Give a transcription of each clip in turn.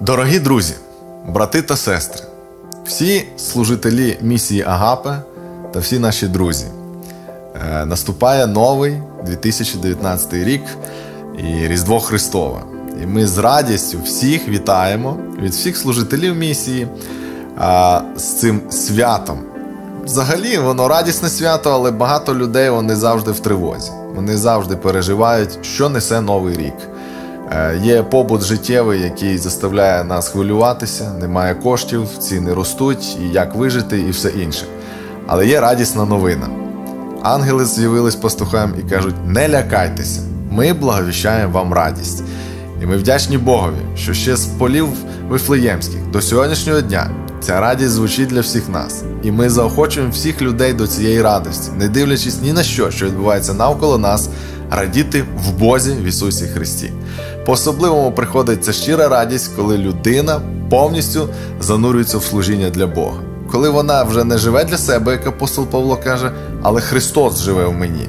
Дорогі друзі, брати та сестри, всі служителі місії Агапе та всі наші друзі. Е, Наступає новий 2019 рік і Різдво Христове. І ми з радістю всіх вітаємо від всіх служителів місії з цим святом. Взагалі, воно радісне свято, але багато людей вони завжди в тривозі. Вони завжди переживають, що несе новий рік. Е, Є побут життєвий, який заставляє нас хвилюватися, немає коштів, ціни ростуть, і як вижити, і все інше. Але є радісна новина. Ангели з'явились пастухам і кажуть: не лякайтеся, ми благовіщаємо вам радість. І ми вдячні Богові, що ще з полів вифлеємських до сьогоднішнього дня ця радість звучить для всіх нас. І ми заохочуємо всіх людей до цієї радості, не дивлячись ні на що, що відбувається навколо нас, радіти в Бозі в Ісусі Христі. По-особливому приходить ця щира радість, коли людина повністю занурюється в служіння для Бога. Коли вона вже не живе для себе, як апостол Павло каже, але Христос живе в мені,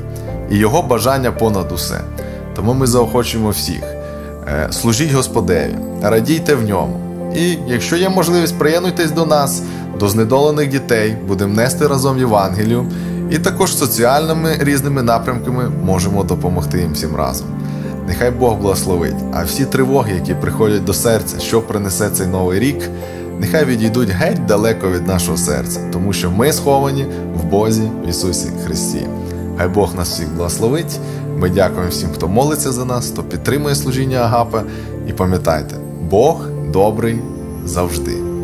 і Його бажання понад усе. Тому ми заохочуємо всіх. Е, Служіть Господеві, радійте в ньому. І якщо є можливість, приєднуйтесь до нас, до знедолених дітей, будемо нести разом Євангелію, і також соціальними різними напрямками можемо допомогти їм всім разом. Нехай Бог благословить, а всі тривоги, які приходять до серця, що принесе цей новий рік, нехай відійдуть геть далеко від нашого серця, тому що ми сховані в Бозі в Ісусі Христі. Хай Бог нас всіх благословить. Ми дякуємо всім, хто молиться за нас, хто підтримує служіння Агапа. І пам'ятайте, Бог добрий завжди.